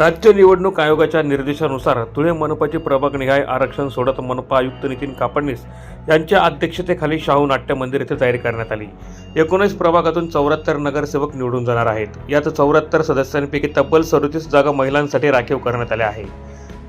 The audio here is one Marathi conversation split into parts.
राज्य निवडणूक आयोगाच्या निर्देशानुसार धुळे मनपाचे प्रभाग निहाय आरक्षण सोडत मनपा आयुक्त नितीन कापडणीस यांच्या अध्यक्षतेखाली शाहू नाट्य मंदिर येथे जाहीर करण्यात आली. एकोणीस प्रभागातून चौऱ्याहत्तर नगरसेवक निवडून जाणार आहेत. यात चौऱ्याहत्तर सदस्यांपैकी तब्बल सदोतीस जागा महिलांसाठी राखीव करण्यात आल्या आहे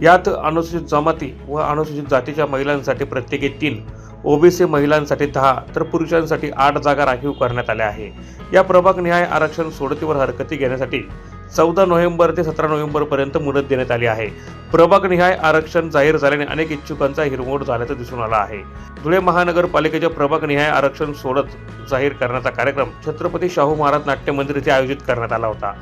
यात अनुसूचित जमाती व अनुसूचित जातीच्या महिलांसाठी प्रत्येकी तीन ओबीसी महिलांसाठी दहा तर पुरुषांसाठी आठ जागा राखीव करण्यात आल्या आहे. या प्रभाग निहाय आरक्षण सोडतीवर हरकती घेण्यासाठी चौदा नोव्हेंबर ते सतरा नोव्हेंबरपर्यंत मुदत देण्यात आली आहे. प्रभाग निहाय आरक्षण जाहीर झाल्याने अनेक इच्छुकांचा हिरमोड झाल्याचं दिसून आलं आहे. धुळे महानगरपालिकेच्या प्रभाग निहाय आरक्षण सोडत जाहीर करण्याचा कार्यक्रम छत्रपती शाहू महाराज नाट्य मंदिर येथे आयोजित करण्यात आला होता.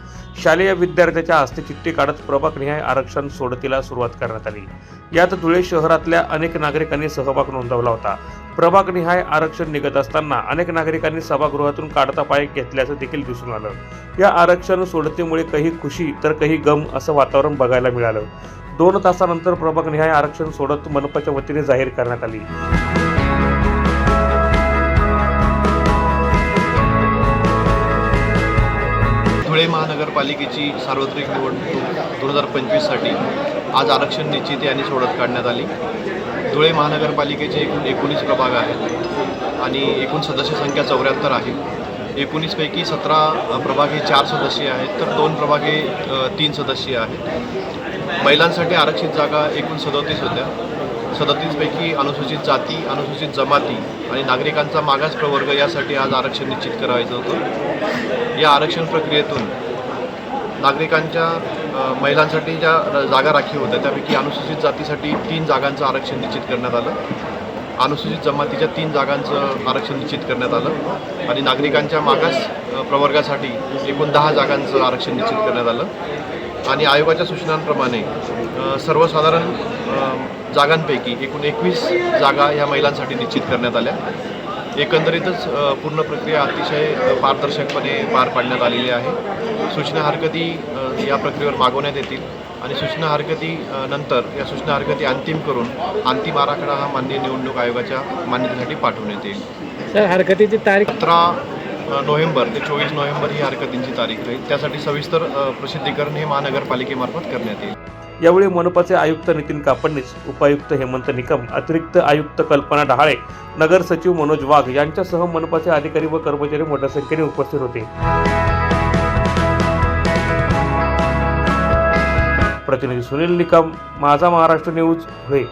शालेय विद्यार्थ्याच्या हस्ते चिठ्ठी काढत प्रभाग निहाय आरक्षण सोडतीला सुरुवात करण्यात आली. यात धुळे शहरातल्या अनेक नागरिकांनी सहभाग नोंदवला होता. प्रभागनिहाय आरक्षण निघत असताना अनेक नागरिकांनी सभागृहातून काढता पाय घेतल्याचं देखील दिसून आलं. या आरक्षण सोडतीमुळे काही खुशी तर काही गम असं वातावरण बघायला मिळालं. दोन तासानंतर प्रभागनिहाय आरक्षण सोडत मनपाच्या वतीने जाहीर करण्यात आली. धुळे महानगरपालिकेची सार्वत्रिक निवडणूक दोन हजार पंचवीससाठी आज आरक्षण निश्चिती आणि सोडत काढण्यात आली. धुळे महानगरपालिकेचे एकूण एकोणीस प्रभाग आहेत आणि एकूण सदस्य संख्या चौऱ्याहत्तर आहे. एकोणीसपैकी सतरा प्रभाग हे चार सदस्य आहेत तर दोन प्रभाग हे तीन सदस्य आहेत. महिलांसाठी आरक्षित जागा एकूण सदोतीस होत्या. सदतीसपैकी अनुसूचित जाती अनुसूचित जमाती आणि नागरिकांचा मागास प्रवर्ग यासाठी आज आरक्षण निश्चित करायचं होतं. या आरक्षण प्रक्रियेतून नागरिकांच्या महिलांसाठी ज्या जागा राखीव होत्या त्यापैकी अनुसूचित जातीसाठी तीन जागांचं आरक्षण निश्चित करण्यात आलं. अनुसूचित जमातीच्या तीन जागांचं आरक्षण निश्चित करण्यात आलं. आणि नागरिकांच्या मागास प्रवर्गासाठी एकूण दहा जागांचं आरक्षण निश्चित करण्यात आलं. आणि आयोगाच्या सूचनांप्रमाणे सर्वसाधारण जागांपैकी एकूण एकवीस जागा ह्या महिलांसाठी निश्चित करण्यात आल्या. एकंदरीतच पूर्ण प्रक्रिया अतिशय पारदर्शकपणे पार पाडण्यात आलेली आहे. सूचना हरकती या प्रक्रियेवर मागवण्यात येतील आणि सूचना हरकती नंतर या सूचना हरकती अंतिम करून अंतिम आराखडा हा माननीय निवडणूक आयोगाच्या मान्यतेसाठी पाठवण्यात येईल. सर हरकतीची तारीख? सतरा नोव्हेंबर ते चोवीस नोव्हेंबर ही हरकतींची तारीख राहील त्यासाठी सविस्तर प्रसिद्धीकरण हे महानगरपालिकेमार्फत करण्यात येईल. यावेळी मनपाचे आयुक्त नितीन कापडणीस उपायुक्त हेमंत निकम अतिरिक्त आयुक्त कल्पना डहाळे नगर सचिव मनोज वाघ यांच्यासह मनपाचे अधिकारी व कर्मचारी मोठ्या संख्येने उपस्थित होते. प्रतिनिधी सुनील निकम माझा महाराष्ट्र न्यूज धुळे.